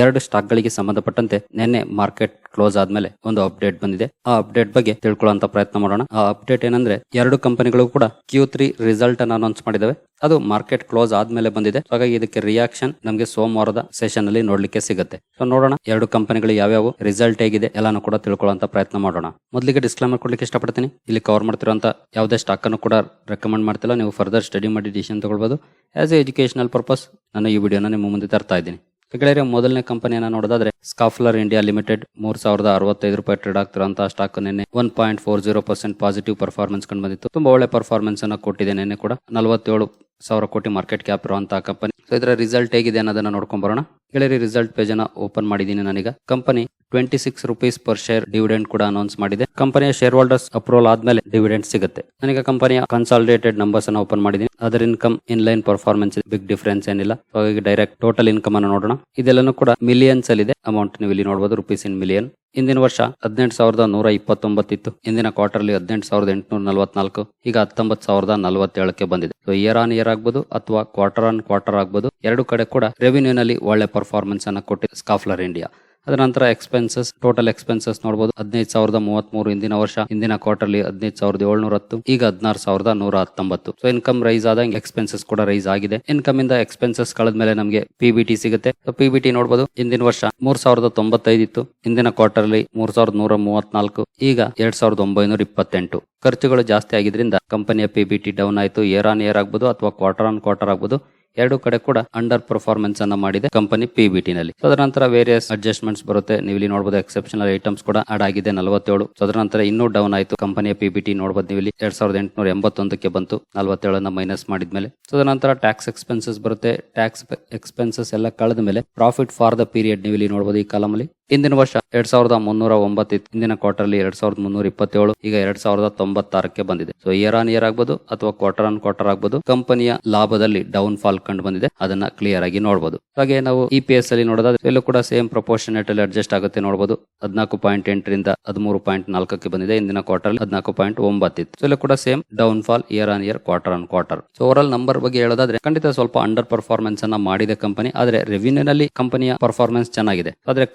ಎರಡು ಸ್ಟಾಕ್ಗಳಿಗೆ ಸಂಬಂಧಪಟ್ಟಂತೆ ನಿನ್ನೆ ಮಾರ್ಕೆಟ್ ಕ್ಲೋಸ್ ಆದ್ಮೇಲೆ ಒಂದು ಅಪ್ಡೇಟ್ ಬಂದಿದೆ. ಆ ಅಪ್ಡೇಟ್ ಬಗ್ಗೆ ತಿಳ್ಕೊಳ್ಳುವಂತ ಪ್ರಯತ್ನ ಮಾಡೋಣ. ಆ ಅಪ್ಡೇಟ್ ಏನಂದ್ರೆ ಎರಡು ಕಂಪನಿಗಳು ಕೂಡ ಕ್ಯೂ ತ್ರೀ ರಿಸಲ್ಟ್ ಅನ್ನು ಅನೌನ್ಸ್ ಮಾಡಿದವೆ. ಅದು ಮಾರ್ಕೆಟ್ ಕ್ಲೋಸ್ ಆದ್ಮೇಲೆ ಬಂದಿದೆ. ಹಾಗಾಗಿ ಇದಕ್ಕೆ ರಿಯಾಕ್ಷನ್ ನಮಗೆ ಸೋಮವಾರದ ಸೆಷನ್ ಅಲ್ಲಿ ನೋಡ್ಲಿಕ್ಕೆ ಸಿಗುತ್ತೆ. ಸೊ ನೋಡೋಣ ಎರಡು ಕಂಪನಿಗಳು ಯಾವ್ಯಾವು ರಿಸಲ್ಟ್ ಹೇಗಿದೆ ಎಲ್ಲಾನು ಕೂಡ ತಿಳ್ಕೊಳ್ಳುವಂತ ಪ್ರಯತ್ನ ಮಾಡೋಣ. ಮೊದಲಿಗೆ ಡಿಸ್ಕ್ಲೈಮರ್ ಕೊಡ್ಲಿಕ್ಕೆ ಇಷ್ಟಪಡ್ತೀನಿ. ಇಲ್ಲಿ ಕವರ್ ಮಾಡ್ತಿರುವಂತ ಯಾವುದೇ ಸ್ಟಾಕ್ ಅನ್ನು ಕೂಡ ರೆಕಮೆಂಡ್ ಮಾಡ್ತಿಲ್ಲ. ನೀವು ಫರ್ದರ್ ಸ್ಟಡಿ ಮಾಡಿ ಡಿಸಿಷನ್ ತಗೊಳ್ಬಹುದು ಆಸ್ ಎ ಎಜುಕೇಶನಲ್ ಪರ್ಪಸ್ ನಾನು ಈ ವಿಡಿಯೋನ ನಿಮ್ಮ ಮುಂದೆ ತರ್ತಾ ಇದ್ದೀನಿ. ಗೆಳೆಯರೆ ಮೊದಲನೇ ಕಂಪನಿಯನ್ನ ನೋಡೋದಾದ್ರೆ ಸ್ಕಾಫ್ಲರ್ ಇಂಡಿಯಾ ಲಿಮಿಟೆಡ್ ಮೂರ್ ಸಾವಿರದ ಅರವತ್ತೈದು ರೂಪಾಯಿ ಟ್ರೇಡ್ ಆಗ್ತಿರುವಂತಹ ಸ್ಟಾಕ್ ನಿನ್ನೆ one point four zero percent positive performance ಕಂಡು ಬಂದಿತ್ತು. ತುಂಬಾ ಒಳ್ಳೆ ಪರ್ಫಾರ್ಮೆನ್ಸ್ ಅನ್ನ ಕೊಟ್ಟಿದೆ ನಿನ್ನೆ ಕೂಡ. ನಲವತ್ತೇಳು ಸಾವಿರ ಕೋಟಿ ಮಾರ್ಕೆಟ್ ಕ್ಯಾಪ್ ಇರುವಂತಹ ಕಂಪನಿ ಸೊ ಇದರ ರಿಸಲ್ಟ್ ಹೇಗಿದೆ ಅನ್ನೋದನ್ನ ನೋಡ್ಕೊಂಡ್ ಬರೋಣ. ಗೆಳೆಯರಿ ರಿಸಲ್ಟ್ ಪೇಜ್ ಅನ್ನ ಓಪನ್ ಮಾಡಿದ್ದೀನಿ ನಾನೀಗ. Company twenty six rupees per share dividend ಕೂಡ ಅನೌನ್ಸ್ ಮಾಡಿದೆ. ಕಂಪನಿಯ ಶೇರ್ ಹೋಲ್ಡರ್ಸ್ ಅಪ್ರೂವಲ್ ಆದ್ಮೇಲೆ ಡಿವಿಡೆಂಡ್ ಸಿಗುತ್ತೆ. ನನಗೆ ಕಂಪನಿಯ ಕನ್ಸಾಲಿಡೇಟೆಡ್ ನಂಬರ್ಸ್ ಅನ್ನ ಓಪನ್ ಮಾಡಿದ್ದೀನಿ. ಅದರ income in line performance big difference ಏನಿಲ್ಲ. ಹಾಗಾಗಿ ಡೈರೆಕ್ಟ್ ಟೋಟಲ್ ಇನ್ಕಮ್ ಅನ್ನು ನೋಡೋಣ. ಇದೆಲ್ಲನೂ ಕೂಡ ಮಿಲಿಯನ್ಸ್ ಅಲ್ಲಿ ಇದೆ. ಅಮೌಂಟ್ ನೀವು ಇಲ್ಲಿ ನೋಡಬಹುದು ರುಪೀಸ್ ಇನ್ ಮಿಲಿಯನ್ ಇಂದಿನ ವರ್ಷ ಹದಿನೆಂಟು ಸಾವಿರದ ನೂರ ಇಪ್ಪತ್ತೊಂಬತ್ತಿತ್ತು. ಇಂದಿನ ಕ್ವಾರ್ಟರ್ಲಿ ಹದಿನೆಂಟು ಸಾವಿರದ ಎಂಟುನೂರ ನಲವತ್ನಾಲ್ಕು. ಈಗ ಹತ್ತೊಂಬತ್ತು ಸಾವಿರದ ನಲವತ್ತೇಳಕ್ಕೆ ಬಂದಿದೆ. ಸೊ ಇಯರ್ ಆನ್ ಇಯರ್ ಆಗ್ಬೋದು ಅಥವಾ ಕ್ವಾರ್ಟರ್ ಆನ್ ಕ್ವಾರ್ಟರ್ ಆಗ್ಬೋದು. ಎರಡು ಕಡೆ ಕೂಡ ರೆವಿನ್ಯೂ ನಲ್ಲಿ ಒಳ್ಳೆ ಪರ್ಫಾರ್ಮೆನ್ಸ್ ಅನ್ನ ಕೊಟ್ಟಿದೆ. ಸ್ಕಾಫ್ಲರ್ ಇಂಡಿಯಾ ಅದರ ನಂತರ ಎಕ್ಸ್ಪೆನ್ಸಸ್ ಟೋಟಲ್ ಎಕ್ಸ್ಪೆನ್ಸಸ್ ನೋಡಬಹುದು ಹದಿನೈದು ಸಾವಿರದ ಮೂವತ್ಮೂರು ಇಂದಿನ ವರ್ಷ ಇಂದಿನ ಕ್ವಾರ್ಟರ್ಲಿ ಹದಿನೈದು ಸಾವಿರದ ಏಳ್ನೂರ ಹತ್ತು ಈಗ ಹದಿನಾರು ಸಾವಿರದ ನೂರ ಹತ್ತೊಂಬತ್ತು ಸೊ ಇನ್ಕಮ್ ರೈಸ್ ಆದಂಗೆ ಎಕ್ಸ್ಪೆನ್ಸಸ್ ಕೂಡ ರೈಸ್ ಆಗಿದೆ. ಇನ್ಕಮ್ ಇಂದ ಎಕ್ಸ್ಪೆನ್ಸಸ್ ಕಳೆದ ಮೇಲೆ ನಮಗೆ ಪಿಬಿಟಿ ಸಿಗುತ್ತೆ. ಪಿಬಿಟಿ ನೋಡಬಹುದು ಇಂದಿನ ವರ್ಷ ಮೂರ್ ಸಾವಿರದ ತೊಂಬತ್ತೈದು ಇತ್ತು. ಇಂದಿನ ಕ್ವಾರ್ಟರ್ಲಿ ಮೂರ್ ಸಾವಿರದ ನೂರ ಮೂವತ್ನಾಲ್ಕು, ಈಗ ಎರಡ್ ಸಾವಿರದ ಒಂಬೈನೂರ ಇಪ್ಪತ್ತೆಂಟು. ಖರ್ಚುಗಳು ಜಾಸ್ತಿ ಆಗಿದ್ರಿಂದ ಕಂಪನಿಯ ಪಿಬಿಟಿ ಡೌನ್ ಆಯಿತು. ಇಯರ್ ಆನ್ ಇಯರ್ ಆಗ್ಬೋದು ಅಥವಾ ಕ್ವಾರ್ಟರ್ ಆನ್ ಕ್ವಾರ್ಟರ್ ಆಗ್ಬೋದು. ಎರಡು ಕಡೆ ಕೂಡ ಅಂಡರ್ ಪರ್ಫಾರ್ಮೆನ್ಸ್ ಅನ್ನ ಮಾಡಿದೆ ಕಂಪನಿ ಪಿಬಿಟಿ ನಲ್ಲಿ. ಸೊ ಅದರ ನಂತರ ವೇರಿಯಸ್ ಅಡ್ಜಸ್ಟ್ಮೆಂಟ್ಸ್ ಬರುತ್ತೆ. ನೀವು ಇಲ್ಲಿ ನೋಡಬಹುದು ಎಕ್ಸೆಪ್ಷನಲ್ ಐಟಮ್ಸ್ ಕೂಡ ಆಡ್ ಆಗಿದೆ, ನಲವತ್ತೇಳು. ಅದರ ನಂತರ ಇನ್ನೂ ಡೌನ್ ಆಯಿತು. ಕಂಪನಿಯ ಪಿಬಿಟಿ ನೋಡಬಹುದು ನೀವು ಇಲ್ಲಿ ಎರಡ್ ಸಾವಿರದ ಎಂಟುನೂರ ಎಂಬತ್ತೊಂದಕ್ಕೆ ಬಂತು. ನಲವತ್ತೇಳನ್ನ ಮೈನಸ್ ಮಾಡಿದ್ಮೇಲೆ. ಮೇಲೆ ಅದರ ನಂತರ ಟ್ಯಾಕ್ಸ್ ಎಕ್ಸ್ಪೆನ್ಸಸ್ ಬರುತ್ತೆ. ಟ್ಯಾಕ್ಸ್ ಎಕ್ಸ್ಪೆನ್ಸಸ್ ಎಲ್ಲ ಕಳೆದ ಮೇಲೆ ಪ್ರಾಫಿಟ್ ಫಾರ್ ದ ಪೀರಿಯಡ್ ನೀವು ಇಲ್ಲಿ ನೋಡಬಹುದು ಈ ಕಾಲಮ್ ಅಲ್ಲಿ. ಇಂದಿನ ವರ್ಷ ಎರಡ್ ಸಾವಿರದ ಮುನ್ನೂರ ಒಂಬತ್ತು ಇಂದಿನ ಅಲ್ಲಿ ಎರಡ್ ಸಾವಿರದ ಮುನ್ನೂರ ಇಪ್ಪತ್ತೇಳು, ಈಗ ಎರಡ್ ಸಾವಿರದ ತೊಂಬತ್ತಾರಕ್ಕೆ ಬಂದಿದೆ. ಸೊ ಇಯರ್ ಆನ್ ಇಯರ್ ಆಗ್ಬೋದು ಅಥವಾ ಕ್ವಾರ್ಟರ್ ಆನ್ ಕ್ವಾರ್ಟರ್ ಆಗಬಹುದು ಕಂಪನಿಯ ಲಾಭದಲ್ಲಿ ಡೌನ್ ಫಾಲ್ ಕಂಡು ಬಂದಿದೆ. ಅದನ್ನ ಕ್ಲಿಯರ್ ಆಗಿ ನೋಡಬಹುದು ಹಾಗೆ ನಾವು ಇ ಪಿ ಎಸ್ ಅಲ್ಲಿ ನೋಡೋದಾದ್ರೆ ಎಲ್ಲೂ ಕೂಡ ಸೇಮ್ ಪ್ರಪೋರ್ಷನೇಟ್ ಅಲ್ಲಿ ಅಡ್ಜಸ್ಟ್ ಆಗುತ್ತೆ ನೋಡಬಹುದು ಹದಿನಾಲ್ಕು ಪಾಯಿಂಟ್ ಎಂಟರಿಂದ ಹದಿಮೂರು ಪಾಯಿಂಟ್ ನಾಲ್ಕಕ್ಕೆ ಬಂದಿದೆ. ಇಂದಿನ ಕ್ವಾರ್ಟರ್ ಹದಿನಾಲ್ಕು ಪಾಯಿಂಟ್ ಒಂಬತ್ತಿತ್ತು ಸೊ ಎಲ್ಲೂ ಕೂಡ same down fall year on year quarter on quarter so over number ಬಗ್ಗೆ ಹೇಳೋದಾದ್ರೆ, ಖಂಡಿತ ಸ್ವಲ್ಪ ಅಂಡರ್ ಪರ್ಫಾರ್ಮೆನ್ಸ್ ಅನ್ನ ಮಾಡಿದೆ ಕಂಪನಿ, ಆದ್ರೆ ರೆವಿನ್ಯೂ ನಲ್ಲಿ ಕಂಪನಿಯ ಪರ್ಫಾರ್ಮೆನ್ಸ್ ಚೆನ್ನಾಗಿದೆ. ಆದ್ರೆ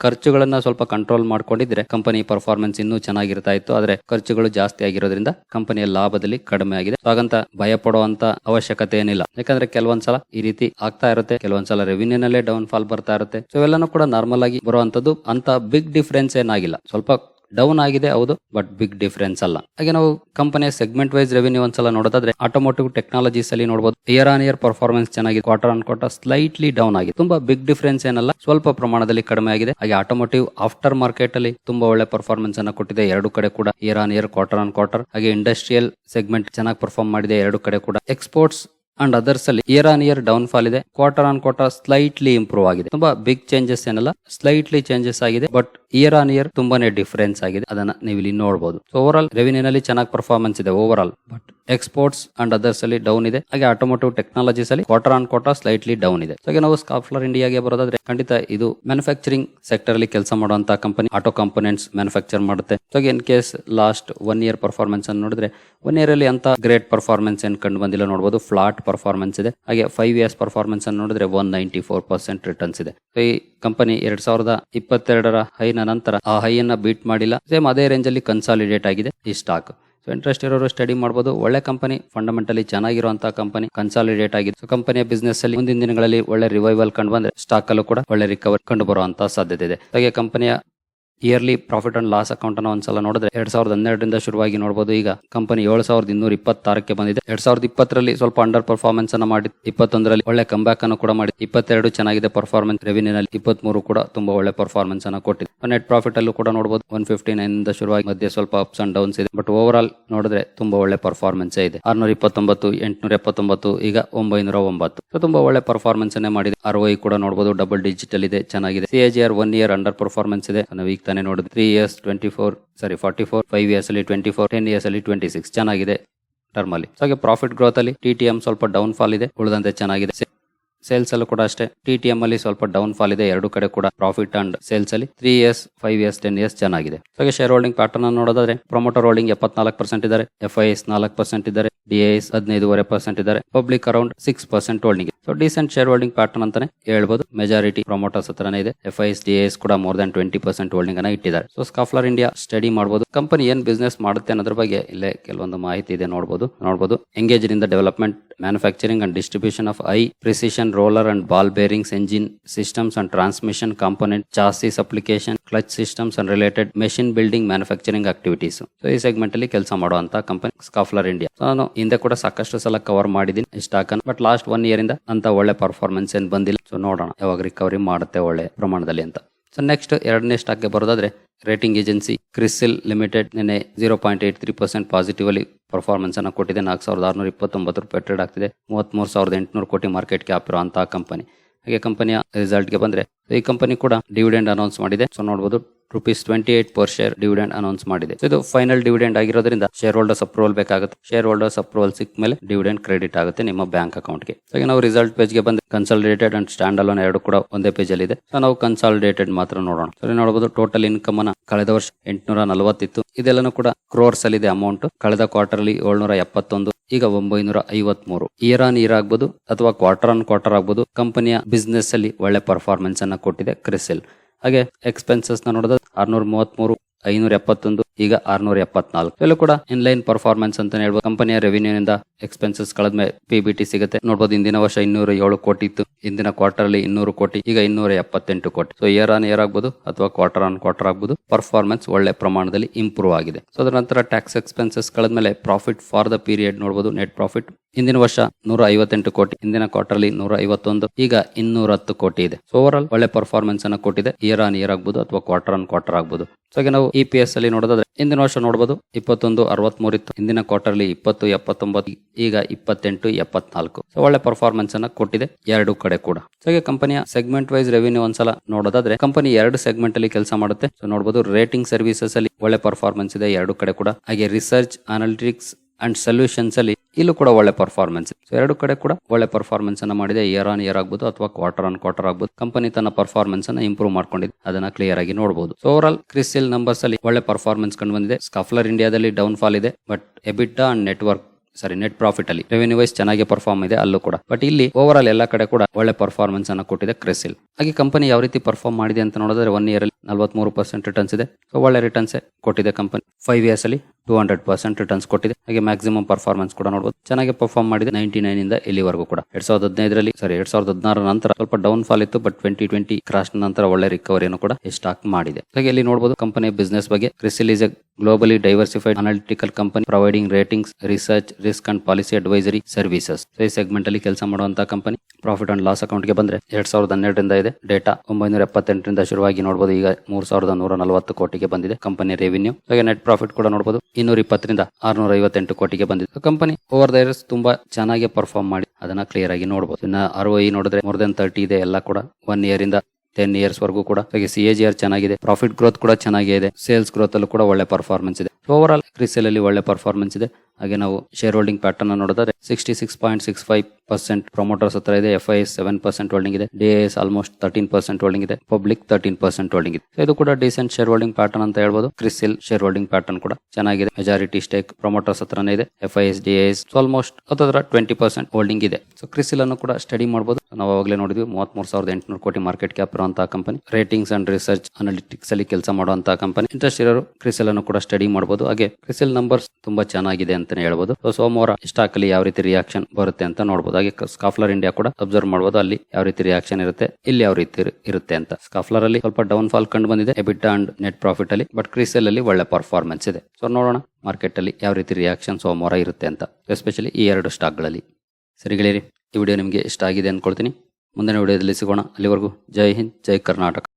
ಖರ್ಚುಗಳನ್ನ ಸ್ವಲ್ಪ ಕಂಟ್ರೋಲ್ ಮಾಡ್ಕೊಂಡಿದ್ರೆ ಕಂಪನಿ ಪರ್ಫಾರ್ಮೆನ್ಸ್ ಇನ್ನೂ ಚೆನ್ನಾಗಿರ್ತಾ ಇತ್ತು. ಆದ್ರೆ ಖರ್ಚುಗಳು ಜಾಸ್ತಿ ಆಗಿರೋದ್ರಿಂದ ಕಂಪನಿಯ ಲಾಭದಲ್ಲಿ ಕಡಿಮೆ ಆಗಿದೆ. ಹಾಗಂತ ಭಯ ಪಡುವಂತ ಅವಶ್ಯಕತೆ ಏನಿಲ್ಲ. ಯಾಕಂದ್ರೆ ಕೆಲವೊಂದ್ಸಲ ಈ ರೀತಿ ಆಗ್ತಾ ಇರುತ್ತೆ. ಕೆಲವೊಂದ್ಸಲ ರೆವಿನ್ಯೂ ನಲ್ಲೇ ಡೌನ್ ಫಾಲ್ ಬರ್ತಾ ಇರುತ್ತೆ. ಸೊ ಇವೆಲ್ಲನೂ ಕೂಡ ನಾರ್ಮಲ್ ಆಗಿ ಬರುವಂತದ್ದು. ಅಂತ ಬಿಗ್ ಡಿಫರೆನ್ಸ್ ಏನಾಗಿಲ್ಲ. ಸ್ವಲ್ಪ ಡೌನ್ ಆಗಿದೆ, ಹೌದು ಬಟ್ ಬಿಗ್ ಡಿಫರೆನ್ಸ್ ಅಲ್ಲ. ಹಾಗೆ ನಾವು ಕಂಪನಿಯ ಸೆಗ್ಮೆಂಟ್ ವೈಸ್ ರೆವಿನ್ಯೂ ಒಂದ್ಸಲ ನೋಡೋದಾದ್ರೆ ಆಟೋಮೋಟಿವ್ ಟೆಕ್ನಾಲಜೀಸ್ ಅಲ್ಲಿ ನೋಡಬಹುದು ಇಯರ್ ಆನ್ ಇಯರ್ ಪರ್ಫಾರ್ಮೆನ್ಸ್ ಚೆನ್ನಾಗಿದೆ quarter on quarter slightly down ಆಗಿದೆ. ತುಂಬಾ ಬಿಗ್ ಡಿಫರೆನ್ಸ್ ಏನಲ್ಲ, ಸ್ವಲ್ಪ ಪ್ರಮಾಣದಲ್ಲಿ ಕಡಿಮೆ ಆಗಿದೆ. ಹಾಗೆ ಆಟೋಮೋಟಿವ್ ಆಫ್ಟರ್ ಮಾರ್ಕೆಟ್ ಅಲ್ಲಿ ತುಂಬಾ ಒಳ್ಳೆ ಪರ್ಫಾರ್ಮೆನ್ಸ್ ಅನ್ನ ಕೊಟ್ಟಿದೆ, ಎರಡು ಕಡೆ ಕೂಡ year on year quarter on quarter ಹಾಗೆ ಇಂಡಸ್ಟ್ರಿಯಲ್ ಸೆಗ್ಮೆಂಟ್ ಚೆನ್ನಾಗಿ ಪರ್ಫಾರ್ಮ್ ಮಾಡಿದೆ, ಎರಡು ಕಡೆ ಕೂಡ. ಎಕ್ಸ್ಪೋರ್ಟ್ಸ್ ಅಂಡ್ ಅದರ್ಸ್ ಅಲ್ಲಿ year on year down fall ಇದೆ. Quarter on quarter slightly improve ಆಗಿದೆ. ತುಂಬಾ ಬಿಗ್ ಚೇಂಜಸ್ ಏನಲ್ಲ ಸ್ಲೈಟ್ಲಿ ಚೇಂಜಸ್ ಆಗಿದೆ ಬಟ್ ಇಯರ್ ಆನ್ ಇಯರ್ ತುಂಬಾನೇ ಡಿಫರೆನ್ಸ್ ಆಗಿದೆ. ಅದನ್ನ ನೀವು ಇಲ್ಲಿ ನೋಡಬಹುದು ಓವರ್ ಆಲ್ ರೆವಿನ್ಯೂ ನಲ್ಲಿ ಚೆನ್ನಾಗಿ ಪರ್ಫಾರ್ಮೆನ್ಸ್ ಇದೆ over all but exports and others ಅಲ್ಲಿ ಡೌನ್ ಇದೆ. ಹಾಗೆ ಆಟೋಮೋಟಿವ್ ಟೆಕ್ನಾಲಜೀಸ್ ಅಲ್ಲಿ quarter on quarter slightly down ಇದೆ. ಹಾಗೆ ನಾವು ಸ್ಕಾಫ್ಲರ್ ಇಂಡಿಯಾಗೆ ಬರೋದಾದ್ರೆ ಖಂಡಿತ ಇದು ಮ್ಯಾನುಫ್ಯಾಕ್ಚರಿಂಗ್ ಸೆಕ್ಟರ್ ಅಲ್ಲಿ ಕೆಲಸ ಮಾಡುವಂತಹ ಕಂಪನಿ ಆಟೋ ಕಾಂಪೋನೆಂಟ್ಸ್ ಮ್ಯಾನುಫ್ಯಾಕ್ಚರ್ ಮಾಡುತ್ತೆ. ಹಾಗೆ in case last one year performance ಅನ್ನು ನೋಡಿದ್ರೆ ಒನ್ ಇಯರ್ ಅಲ್ಲಿ ಅಂತ ಗ್ರೇಟ್ ಪರ್ಫಾರ್ಮೆನ್ಸ್ ಏನ್ ಕಂಡು ಬಂದಿಲ್ಲ ನೋಡಬಹುದು ಫ್ಲಾಟ್ ಪರ್ಫಾರ್ಮೆನ್ಸ್ ಇದೆ. ಹಾಗೆ ಫೈವ್ ಇಯರ್ಸ್ ಪರ್ಫಾರ್ಮೆನ್ಸ್ ಅನ್ನು ನೋಡಿದ್ರೆ one ninety four percent returns ಇದೆ. ಈ ಕಂಪನಿ ಎರಡ್ ಸಾವಿರದ ಇಪ್ಪತ್ತೆರಡರ ಹೈನ ನಂತರ ಆ ಹೈ ಅನ್ನ ಬೀಟ್ ಮಾಡಿಲ್ಲ. ಸೇಮ್ ಅದೇ ರೇಂಜ್ ಅಲ್ಲಿ ಕನ್ಸಾಲಿಡೇಟ್ ಆಗಿದೆ ಈ ಸ್ಟಾಕ್ ಸೊ ಇಂಟ್ರೆಸ್ಟ್ ಇರೋರು ಸ್ಟಡಿ ಮಾಡಬಹುದು ಒಳ್ಳೆ ಕಂಪನಿ ಫಂಡಮೆಂಟಲಿ ಚೆನ್ನಾಗಿರುವಂತಹ ಕಂಪನಿ ಕನ್ಸಾಲಿಡೇಟ್ ಆಗಿದೆ. ಸೊ ಕಂಪನಿಯ ಬಿಸ್ನೆಸ್ ಅಲ್ಲಿ ಮುಂದಿನ ದಿನಗಳಲ್ಲಿ ಒಳ್ಳೆ ರಿವೈವಲ್ ಕಂಡು ಬಂದ್ರೆ ಸ್ಟಾಕ್ ಅಲ್ಲೂ ಕೂಡ ಒಳ್ಳೆ ರಿಕವರ್ ಕಂಡು ಬರುವಂತಹ ಸಾಧ್ಯತೆ ಇದೆ. ಹಾಗೆ ಕಂಪನಿಯ yearly profit and loss account ಅನ್ನು ಒಂದ್ಸಲ ನೋಡಿದ್ರೆ ಎರಡ್ ಸಾವಿರದ ಹನ್ನೆರಡರಿಂದ ಶುರುವಾಗಿ ನೋಡಬಹುದು ಈಗ ಕಂಪನಿ ಏಳ್ ಸಾವಿರದ ಇನ್ನೂರ ಇಪ್ಪತ್ತಾರಕ್ಕೆ ಬಂದಿದೆ. ಎರಡ್ ಸಾವಿರದ ಇಪ್ಪತ್ತರಲ್ಲಿ ಸ್ವಲ್ಪ ಅಂಡರ್ ಪರ್ಫಾರ್ಮೆನ್ಸ್ ಅನ್ನ ಮಾಡಿ ಇಪ್ಪತ್ತೊಂದರಲ್ಲಿ ಒಳ್ಳೆ ಕಂಬ್ಯಾಕ್ ಅನ್ನು ಕೂಡ ಮಾಡಿ ಇಪ್ಪತ್ತೆರಡು ಚೆನ್ನಾಗಿದೆ ಪರ್ಫಾರ್ಮೆನ್ಸ್ ರೆವಿನ್ಯೂ ನಲ್ಲಿ ಇಪ್ಪತ್ಮೂರು ಕೂಡ ತುಂಬಾ ಒಳ್ಳೆ ಪರ್ಫಾರ್ಮೆನ್ಸ್ ಅನ್ನ ಕೊಟ್ಟಿದೆ. ನೆಟ್ ಪ್ರಾಫಿಟ್ ಅಲ್ಲೂ ಕೂಡ ನೋಡಬಹುದು ಒನ್ ಫಿಫ್ಟಿ ನೈನ್ ಇಂದ ಶುರುವಾಗಿ ಮಧ್ಯೆ ಸ್ವಲ್ಪ ಅಪ್ಸ್ ಅಂಡ್ ಡೌನ್ಸ್ ಇದೆ. ಬಟ್ ಓವರ್ ಆಲ್ ನೋಡಿದ್ರೆ ತುಂಬಾ ಒಳ್ಳೆ ಪರ್ಫಾರ್ಮೆನ್ಸ್ ಇದೆ. ಆರ್ನೂರ ಇಪ್ಪತ್ತೊಂಬತ್ತು ಎಂಟುನೂರ ಎಪ್ಪತ್ತೊಂಬತ್ತು ಈಗ ಒಂಬೈನೂರ ಒಂಬತ್ತು ಸೊ ತುಂಬಾ ಒಳ್ಳೆ ಪರ್ಫಾರ್ಮೆನ್ಸ್ ಅನ್ನೇ ಮಾಡಿದೆ. ಆರ್ ಒ ಕೂಡ ನೋಡಬಹುದು ಡಬಲ್ ಡಿಜಿಟಲ್ ಇದೆ. ಚೆನ್ನಾಗಿದೆ. C A one year under performance ಇದೆ. ಈಗ ತಾನೇ ನೋಡಿದ್ರೆ three years twenty four sorry forty four five years ಅಲ್ಲಿ ಟ್ವೆಂಟಿ ಫೋರ್ ಟೆನ್ ಇಯರ್ಸ್ ಅಲ್ಲಿ ಟ್ವೆಂಟಿ ಸಿಕ್ಸ್ ಚೆನ್ನಾಗಿದೆ ಟರ್ಮ್ ಅಲ್ಲಿ. ಸೊ ಹಾಗೆ ಪ್ರಾಫಿಟ್ ಗ್ರೋತ್ ಅಲ್ಲಿ ಟಿ ಟಿ ಎಂ ಸ್ವಲ್ಪ ಡೌನ್ ಫಾಲ್ ಇದೆ, ಉಳಿದಂತೆ ಚೆನ್ನಾಗಿದೆ. ಸೇಲ್ಸ್ ಅಲ್ಲೂ ಕೂಡ ಅಷ್ಟೇ. ಟಿ ಟಿ ಎಂ ಅಲ್ಲಿ ಸ್ವಲ್ಪ ಡೌನ್ ಫಾಲ್ ಇದೆ, ಎರಡು ಕಡೆ ಕೂಡ ಪ್ರಾಫಿಟ್ ಅಂಡ್ ಸೇಲ್ಸ್ ಅಲ್ಲಿ. Three years five years ten years ಚೆನ್ನಾಗಿದೆ. ಹಾಗೆ ಶೇರ್ ಹೋಲ್ಡಿಂಗ್ ಪ್ಯಾಟರ್ನ್ ನೋಡೋದಾದ್ರೆ ಪ್ರೊಮೋಟರ್ ಹೋಲ್ಡಿಂಗ್ ಎಪ್ಪತ್ನಾಲ್ಕು ಪರ್ಸೆಂಟ್ ಇದ್ದಾರೆ ಎಫ್ ಐ ಎಸ್ ನಾಲ್ಕು ಪರ್ಸೆಂಟ್ ಇದ್ದಾರೆ. ಡಿಎಸ್ ಹದಿನೈದುವರೆ ಪರ್ಸೆಂಟ್ ಇದ್ದಾರೆ. Public around six percent holding so decent share holding pattern ಅಂತಾನೆ ಹೇಳ್ಬೋದು. ಮೆಜಾರಿಟಿ ಪ್ರಮೋಟರ್ಸ್ ಹತ್ರನೇ ಇದೆ. ಎಫ್ ಐಸ್ ಡಿಎಸ್ ಕೂಡ more than twenty percent holding ಅನ್ನ ಇಟ್ಟಿದ್ದಾರೆ. ಸೊ ಸ್ಕಾಫ್ಲರ್ ಇಂಡಿಯಾ ಸ್ಟಡಿ ಮಾಡಬಹುದು ಕಂಪನಿ ಏನ್ ಬಿಸ್ನೆಸ್ ಮಾಡುತ್ತೆ ಅನ್ನೋದ್ರ ಬಗ್ಗೆ ಇಲ್ಲೇ ಕೆಲವೊಂದು ಮಾಹಿತಿ ಇದೆ ನೋಡಬಹುದು ನೋಡಬಹುದು engage in the development manufacturing and distribution of I precision roller and ball bearings engine systems and transmission component chassis application clutch systems and related machine building manufacturing activities so ಈ ಸೆಗ್ಮೆಂಟ್ ಅಲ್ಲಿ ಕೆಲಸ ಮಾಡುವಂತ company ಸ್ಕಾಫ್ಲರ್ India ನಾನು ಹಿಂದೆ ಕೂಡ ಸಾಕಷ್ಟು ಸಲ cover ಮಾಡಿದೀನಿ ಸ್ಟಾಕ್ ಅನ್ನು ಬಟ್ ಲಾಸ್ಟ್ ಒನ್ ಇಯರ್ ಇಂದ ಅಂತ ಒಳ್ಳೆ ಪರ್ಫಾರ್ಮೆನ್ಸ್ ಏನ್ ಬಂದಿಲ್ಲ. ಸೊ ನೋಡೋಣ, ಯಾವಾಗ ರಿಕವರಿ ಮಾಡುತ್ತೆ ಒಳ್ಳೆ ಪ್ರಮಾಣದಲ್ಲಿ ಅಂತ. ಸೊ ನೆಕ್ಸ್ಟ್ ಎರಡನೇ ಸ್ಟಾಕ್ಗೆ ಬರೋದಾದ್ರೆ ರೇಟಿಂಗ್ ಏಜೆನ್ಸಿ ಕ್ರಿಸಿಲ್ ಲಿಮಿಟೆಡ್ ನಿನ್ನೆ zero point eight three percent positive ಅಲ್ಲಿ ಪರ್ಫಾರ್ಮೆನ್ಸ್ ಅನ್ನು ಕೊಟ್ಟಿದೆ. ನಾಲ್ಕು ಸಾವಿರದ ಆರುನೂರ ಇಪ್ಪತ್ತೊಂಬತ್ತು ರೂಪಾಯಿ ಟ್ರೇಡ್ ಆಗ್ತಿದೆ. ಮೂವತ್ಮೂರು ಸಾವಿರದ ಎಂಟುನೂರು ಕೋಟಿ ಮಾರ್ಕೆಟ್ ಕ್ಯಾಪ್ ಇರುವಂತಹ ಕಂಪನಿ ಹಾಗೆ ಕಂಪನಿಯ ರಿಸಲ್ಟ್ಗೆ ಬಂದ್ರೆ ಈ ಕಂಪನಿ ಕೂಡ ಡಿವಿಡೆಂಡ್ ಅನೌನ್ಸ್ ಮಾಡಿದೆ. ಸೊ ನೋಡಬಹುದು rupees twenty eight per share dividend announce ಮಾಡಿದೆ ಇದು ಫೈನಲ್ ಡಿವಿಡೆಂಡ್ ಆಗಿರೋದ್ರಿಂದ ಶೇರ್ ಹೋಲ್ಡರ್ಸ್ ಅಪ್ರೂವಲ್ ಬೇಕಾಗುತ್ತೆ. ಶೇರ್ ಹೋಲ್ಡರ್ಸ್ ಅಪ್ರೂವಲ್ ಸಿಕ್ಕ ಮೇಲೆ ಡಿವಿಡೆಂಡ್ ಕ್ರೆಡಿಟ್ ಆಗುತ್ತೆ ನಿಮ್ಮ ಬ್ಯಾಂಕ್ ಅಕೌಂಟ್ಗೆ ಈಗ ನಾವು ರಿಸಲ್ಟ್ ಪೇಜ್ಗೆ ಬಂದು ಕನ್ಸಲ್ಟೇಟೆಡ್ ಅಂಡ್ ಸ್ಟ್ಯಾಂಡ್ ಅಲೋನ್ ಎರಡು ಕೂಡ ಒಂದೇ ಪೇಜ್ ಅಲ್ಲಿ ಇದೆ. ನಾವು ಕನ್ಸಾಲಿಡೇಟೆಡ್ ಮಾತ್ರ ನೋಡೋಣ. ಸರಿ ನೋಡಬಹುದು ಟೋಟಲ್ ಇನ್ಕಮ್ ಅನ್ನ ಕಳೆದ ವರ್ಷ ಎಂಟುನೂರ ನಲವತ್ತಿತ್ತು ಇದೆಲ್ಲನೂ ಕೂಡ ಕ್ರೋರ್ಸ್ ಅಲ್ಲಿ ಇದೆ ಅಮೌಂಟ್ ಕಳೆದ ಕ್ವಾರ್ಟರ್ ಅಲ್ಲಿ ಏಳ್ನೂರ ಎಪ್ಪತ್ತೊಂದು ಈಗ ಒಂಬೈನೂರ ಐವತ್ಮೂರು ಇಯರ್ ಆನ್ ಇಯರ್ ಆಗ್ಬೋದು ಅಥವಾ ಕ್ವಾರ್ಟರ್ ಆನ್ ಕ್ವಾರ್ಟರ್ ಆಗ್ಬೋದು. ಕಂಪನಿಯ ಬಿಸ್ನೆಸ್ ಅಲ್ಲಿ ಒಳ್ಳೆ ಪರ್ಫಾರ್ಮೆನ್ಸ್ ಅನ್ನ ಕೊಟ್ಟಿದೆ ಕ್ರಿಸಿಲ್ ಹಾಗೆ ಎಕ್ಸ್ಪೆನ್ಸಸ್ನ ನೋಡಿದ್ರೆ ಆರ್ನೂರ ಮೂವತ್ಮೂರು ಐನೂರ ಎಪ್ಪತ್ತೊಂದು ಈಗ ಆರ್ನೂರ ಎಪ್ಪತ್ನಾಲ್ಕು ಇಲ್ಲೂ ಕೂಡ ಇನ್ಲೈನ್ ಪರ್ಫಾರ್ಮೆನ್ಸ್ ಅಂತ ಹೇಳ್ಬೋದು. ಕಂಪನಿಯ ರೆವಿನ್ಯೂ ನಿಂದ ಎಕ್ಸ್ಪೆನ್ಸಸ್ ಕಳೆದ್ಮೇಲೆ ಪಿ ಬಿ ಟಿ ಸಿಗುತ್ತೆ. ನೋಡಬಹುದು ಇಂದಿನ ವರ್ಷ ಇನ್ನೂರ ಏಳು ಕೋಟಿ ಇತ್ತು. ಇಂದಿನ ಕ್ವಾರ್ಟರ್ ಅಲ್ಲಿ ಇನ್ನೂರು ಕೋಟಿ, ಈಗ ಇನ್ನೂರ ಎಪ್ಪತ್ತೆಂಟು ಕೋಟಿ. ಸೊ ಇಯರ್ ಆನ್ ಇಯರ್ ಆಗ್ಬೋದು ಅಥವಾ ಕ್ವಾರ್ಟರ್ ಆನ್ ಕ್ವಾರ್ಟರ್ ಆಗ್ಬೋದು. ಪರ್ಫಾರ್ಮೆನ್ಸ್ ಒಳ್ಳೆ ಪ್ರಮಾಣದಲ್ಲಿ ಇಂಪ್ರೂವ್ ಆಗಿದೆ. ಸೊ ಅದರ ನಂತರ ಟ್ಯಾಕ್ಸ್ ಎಕ್ಸ್ಪೆನ್ಸಸ್ ಕಳೆದ್ಮೇಲೆ ಪ್ರಾಫಿಟ್ ಫಾರ್ ದ ಪೀರಿಯಡ್ ನೋಡಬಹುದು ನೆಟ್ ಪ್ರಾಫಿಟ್ ಇಂದಿನ ವರ್ಷ ನೂರ ಐವತ್ತೆಂಟು ಕೋಟಿ ಇಂದಿನ ಕ್ವಾರ್ಟರ್ ಅಲ್ಲಿ ನೂರ ಐವತ್ತೊಂದು, ಈಗ ಇನ್ನೂರ ಹತ್ತು ಕೋಟಿ ಇದೆ. ಸೊ ಓವರ್ ಆಲ್ ಒಳ್ಳೆ ಪರ್ಫಾರ್ಮೆನ್ಸ್ ಅನ್ನು ಕೊಟ್ಟಿದೆ. ಇಯರ್ ಆನ್ ಇಯರ್ ಆಗ್ಬೋದು ಅಥವಾ ಕ್ವಾರ್ಟರ್ ಆನ್ ಕ್ವಾರ್ಟರ್ ಆಗ್ಬೋದು. ಸೊ ಈಗ ನಾವು ಇ ಎಸ್ ಅಲ್ಲಿ ನೋಡೋದಾದ್ರೆ ಇಂದಿನ ವರ್ಷ ನೋಡಬಹುದು ಇಪ್ಪತ್ತೊಂದು ಅರವತ್ಮೂರು ಇತ್ತು. ಇಂದಿನ ಕ್ವಾರ್ಟರ್ ಅಲ್ಲಿ ಇಪ್ಪತ್ತು, ಎಪ್ಪತ್ತೊಂಬತ್ತು ಈಗ ಇಪ್ಪತ್ತೆಂಟು, ಎಪ್ಪತ್ನಾಲ್ಕು. ಸೊ ಒಳ್ಳೆ ಪರ್ಫಾರ್ಮೆನ್ಸ್ ಅನ್ನ ಕೊಟ್ಟಿದೆ ಎರಡು ಕಡೆ ಕೂಡ. ಸೊ ಈಗ ಕಂಪನಿಯ ಸೆಗ್ಮೆಂಟ್ ವೈಸ್ ರೆವಿನ್ಯೂ ಒಂದ್ಸಲ ನೋಡೋದಾದ್ರೆ, ಕಂಪನಿ ಎರಡು ಸೆಗ್ಮೆಂಟ್ ಅಲ್ಲಿ ಕೆಲಸ ಮಾಡುತ್ತೆ. ಸೊ ನೋಡಬಹುದು ರೇಟಿಂಗ್ ಸರ್ವಿಸಸ್ ಅಲ್ಲಿ ಒಳ್ಳೆ ಪರ್ಫಾರ್ಮೆನ್ಸ್ ಇದೆ ಎರಡು ಕಡೆ ಕೂಡ. ಹಾಗೆ ರಿಸರ್ಚ್ ಅನಾಲಿಟಿಕ್ಸ್ ಅಂಡ್ ಸೊಲ್ಯೂಷನ್ಸ್ ಅಲ್ಲಿ ಇಲ್ಲೂ ಕೂಡ ಒಳ್ಳೆ ಪರ್ಫಾರ್ಮೆನ್ಸ್ ಸೊ ಎರಡು ಕಡೆ ಕೂಡ ಒಳ್ಳೆ ಪರ್ಫಾರ್ಮೆನ್ಸ್ ಅನ್ನ ಮಾಡಿದೆ. ಇಯರ್ ಆನ್ ಇಯರ್ ಆಗ್ಬೋದು ಅಥವಾ ಕ್ವಾರ್ಟರ್ ಆನ್ ಕ್ವಾರ್ಟರ್ ಆಗ್ಬೋದು. ಕಂಪನಿ ತನ್ನ ಪರ್ಫಾರ್ಮೆನ್ಸ್ ಅನ್ನ ಇಂಪ್ರೂವ್ ಮಾಡ್ಕೊಂಡಿದೆ. ಅದನ್ನ ಕ್ಲಿಯರ್ ಆಗಿ ನೋಡಬಹುದು so over all Crisil numbers ಅಲ್ಲಿ ಒಳ್ಳೆ ಪರ್ಫಾರ್ಮೆನ್ಸ್ ಕಂಡು ಬಂದಿದೆ. ಸ್ಕಾಫ್ಲರ್ ಇಂಡಿಯಾದಲ್ಲಿ ಡೌನ್ ಫಾಲ್ ಇದೆ. But EBITDA and network sorry net profit ಅಲ್ಲಿ. ರೆವೆನ್ಯೂ ವೈಸ್ ಚೆನ್ನಾಗಿ ಪರ್ಫಾರ್ಮ್ ಇದೆ ಅಲ್ಲೂ ಕೂಡ. ಬಟ್ ಇಲ್ಲಿ ಓವರ್ ಆಲ್ ಎಲ್ಲ ಕಡೆ ಕೂಡ ಒಳ್ಳೆ ಪರ್ಫಾರ್ಮೆನ್ಸ್ ಅನ್ನ ಕೊಟ್ಟಿದೆ ಕ್ರೆಸಿಲ್ ಹಾಗೆ ಕಂಪನಿ ಯಾವ ರೀತಿ ಪರ್ಫಾರ್ಮ್ ಮಾಡಿದೆ ಅಂತ ನೋಡಿದ್ರೆ ಒನ್ ಇಯರ್ ಅಲ್ಲಿ ನಲವತ್ಮೂರು ಪರ್ಸೆಂಟ್ ರಿಟರ್ನ್ಸ್ ಇದೆ. ಸೊ ಒಳ್ಳೆ ರಿಟರ್ನ್ಸ್ ಕೊಟ್ಟಿದೆ ಕಂಪನಿ ಫೈವ್ ಇಯರ್ಸ್ ಅಲ್ಲಿ ಟೂ ಹಂಡ್ರೆಡ್ ಪರ್ಸೆಂಟ್ ರಿಟರ್ನ್ಸ್ ಕೊಟ್ಟಿದೆ. ಹಾಗೆ ಮ್ಯಾಕ್ಸಿಮಮ್ ಪರ್ಫಾರ್ಮೆನ್ಸ್ ಕೂಡ ನೋಡಬಹುದು ಚೆನ್ನಾಗಿ ಪರ್ಫಾರ್ಮ್ ಮಾಡಿದೆ ನೈಂಟಿ ನೈನ್ ಇಂದ ಇಲ್ಲಿವರೆಗೂ ಕೂಡ. ಎರಡ್ ಸಾವಿರದ ಹದಿನೈದರಲ್ಲಿ ಸಾರಿ ಎರಡ್ ಸಾವಿರದ ಹದಿನಾರ ನಂತರ ಸ್ವಲ್ಪ ಡೌನ್ ಫಾಲ್ ಇತ್ತು ಬಟ್ ಟ್ವೆಂಟಿ ಟ್ವೆಂಟಿ ಕ್ರಾಶ್ ನಂತರ ಒಳ್ಳೆ ರಿಕವರಿಯನ್ನು ಕೂಡ ಸ್ಟಾಕ್ ಮಾಡಿದೆ. ಹಾಗೆ ಇಲ್ಲಿ ನೋಡಬಹುದು ಕಂಪನಿಯ ಬಿಸ್ನೆಸ್ ಬಗ್ಗೆ. Crisil is a globally diversified analytical company providing ratings research risk and policy advisory services ಈ ಸೆಗ್ಮೆಂಟ್ ಅಲ್ಲಿ ಕೆಲಸ ಮಾಡುವಂತಹ ಕಂಪನಿ ಪ್ರಾಫಿಟ್ ಅಂಡ್ ಲಾಸ್ ಅಕೌಂಟ್ಗೆ ಬಂದ್ರೆ ಎರಡ್ ಸಾವಿರದ ಹನ್ನೆರಡರಿಂದ ಇದೆ. ಡೇಟಾ ಒಂಬೈನೂರ ಎಪ್ಪತ್ತೆಂಟರಿಂದ ಶುರುವಾಗಿ ನೋಡಬಹುದು ಈಗ ಮೂರ್ ಸಾವಿರದ ನೂರ ನಲವತ್ತು ಕೋಟಿಗೆ ಬಂದಿದೆ ಕಂಪನಿ ರೆವಿನ್ಯೂ ಹಾಗೆ ನೆಟ್ ಪ್ರಾಫಿಟ್ ಕೂಡ ನೋಡಬಹುದು ಇನ್ನೂರ ಇಪ್ಪತ್ತರಿಂದ ಆರ್ನೂರ ಐವತ್ತೆಂಟು ಕೋಟಿಗೆ ಬಂದಿದೆ. ಕಂಪನಿ ಓವರ್ ದ ಇಯರ್ಸ್ ತುಂಬಾ ಚೆನ್ನಾಗಿ ಪರ್ಫಾರ್ಮ್ ಮಾಡಿ, ಅದನ್ನ ಕ್ಲಿಯರ್ ಆಗಿ ನೋಡಬಹುದು ಇನ್ನ ಆರ್ ಐ ನೋಡಿದ್ರೆ ಮೋರ್ ದೆನ್ ತರ್ಟಿ ಇದೆ ಎಲ್ಲ ಕೂಡ. ಒನ್ ಇಯರ್ ಇಂದ ಟೆನ್ ಇಯರ್ಸ್ ವರೆಗೂ ಕೂಡ. ಹಾಗೆ ಸಿ ಎ ಜಿ ಆರ್ ಚೆನ್ನಾಗಿದೆ. ಪ್ರಾಫಿಟ್ ಗ್ರೋತ್ ಕೂಡ ಚೆನ್ನಾಗಿದೆ ಸೇಲ್ಸ್ ಗ್ರೋತ್ ಅಲ್ಲೂ ಕೂಡ ಒಳ್ಳೆ ಪರ್ಫಾರ್ಮೆನ್ಸ್ ಇದೆ. ಓವರ್ ಆಲ್ ಕ್ರಿಸೆಲ್ ಅಲ್ಲಿ ಒಳ್ಳೆ ಪರ್ಫಾರ್ಮೆನ್ಸ್ ಇದೆ. ಹಾಗೆ ನಾವು ಶೇರ್ ಹೋಲ್ಡಿಂಗ್ ಪ್ಯಾಟರ್ನ್ ನೋಡಿದ್ರೆ sixty six point six five percent promoters ಹತ್ರ ಇದೆ F I S seven percent holding ಇದೆ D S almost thirteen percent holding ಇದೆ ಪಬ್ಲಿಕ್ ತರ್ಟೀನ್ ಪರ್ಸೆಂಟ್ ಹೋಲ್ಡಿಂಗ್ ಇದೆ. ಇದು ಕೂಡ ಡಿಸೆಂಟ್ ಶೇರ್ ಹೋಲ್ಡಿಂಗ್ ಪ್ಯಾಟರ್ನ್ ಅಂತ ಹೇಳ್ಬೋದು. ಕ್ರಿಸಿಲ್ ಶೇರ್ ಹೋಲ್ಡಿಂಗ್ ಪ್ಯಾಟರ್ನ್ ಕೂಡ ಚೆನ್ನಾಗಿದೆ. ಮೆಜಾರಿಟಿ ಸ್ಟೇಕ್ ಪ್ರೊಮೋಟರ್ಸ್ ಹತ್ರನೇ ಇದೆ F I S D S almost ಅದರ ಟ್ವೆಂಟಿ ಪರ್ಸೆಂಟ್ ಹೋಲ್ಡಿಂಗ್ ಇದೆ. ಸೊ ಕ್ರಿಸಿಲ್ ಅನ್ನು ಕೂಡ ಸ್ಟಡಿ ಮಾಡಬಹುದು ನಾವು ಅವಾಗಲೇ ನೋಡಿದ್ವಿ, ಮೂವತ್ಮೂರು ಸಾವಿರದ ಎಂಟುನೂರು ಕೋಟಿ ಮಾರ್ಕೆಟ್ ಕ್ಯಾಪ್ ಇರುವಂತಹ company ratings and research analytics ಅಲ್ಲಿ ಕೆಲಸ ಮಾಡುವಂತಹ ಕಂಪನಿ ಇಂಟ್ರೆಸ್ಟ್ ಇರೋರು ಕ್ರಿಸಿಲ್ ಅನ್ನು ಕೂಡ ಸ್ಟಡಿ ಮಾಡಬಹುದು ಹಾಗೆ ಕ್ರಿಸಿಲ್ ನಂಬರ್ಸ್ ತುಂಬಾ ಚೆನ್ನಾಗಿದೆ ಅಂತಾನೆ ಹೇಳ್ಬೋದು. ಸೋಮವಾರ ಸ್ಟಾಕ್ ಅಲ್ಲಿ ಯಾವ ರೀತಿ ರಿಯಾಕ್ಷನ್ ಬರುತ್ತೆ ಅಂತ ನೋಡಬಹುದು ಹಾಗೆ ಸ್ಕಾಫ್ಲರ್ ಇಂಡಿಯಾ ಕೂಡ ಅಬ್ಸರ್ವ್ ಮಾಡಬಹುದು ಅಲ್ಲಿ ಯಾವ ರೀತಿ ರಿಯಾಕ್ಷನ್ ಇರುತ್ತೆ, ಇಲ್ಲಿ ಯಾವ ರೀತಿ ಇರುತ್ತೆ ಅಂತ. ಸ್ಕಾಫ್ಲರ್ ಅಲ್ಲಿ ಸ್ವಲ್ಪ ಡೌನ್ ಫಾಲ್ ಕಂಡು ಬಂದಿದೆ. ಎಬಿಟ್ ಅಂಡ್ ನೆಟ್ ಪ್ರಾಫಿಟ್ ಅಲ್ಲಿ ಬಟ್ ಕ್ರಿಸೆಲ್ ಅಲ್ಲಿ ಒಳ್ಳೆ ಪರ್ಫಾರ್ಮೆನ್ಸ್ ಇದೆ. ಸೊ ನೋಡೋಣ ಮಾರ್ಕೆಟ್ ಅಲ್ಲಿ ಯಾವ ರೀತಿ ರಿಯಾಕ್ಷನ್ ಸೋಮವಾರ ಇರುತ್ತೆ ಅಂತ. ಎಸ್ಪೆಷಲಿ ಈ ಎರಡು ಸ್ಟಾಕ್ಗಳಲ್ಲಿ ಸರಿ ಗೆಳೆಯರಿ, ಈ ವಿಡಿಯೋ ನಿಮಗೆ ಇಷ್ಟ ಆಗಿದೆ ಅನ್ಕೊಳ್ತೀನಿ. ಮುಂದಿನ ವಿಡಿಯೋದಲ್ಲಿ ಸಿಗೋಣ. ಅಲ್ಲಿವರೆಗೂ ಜೈ ಹಿಂದ್, ಜೈ ಕರ್ನಾಟಕ.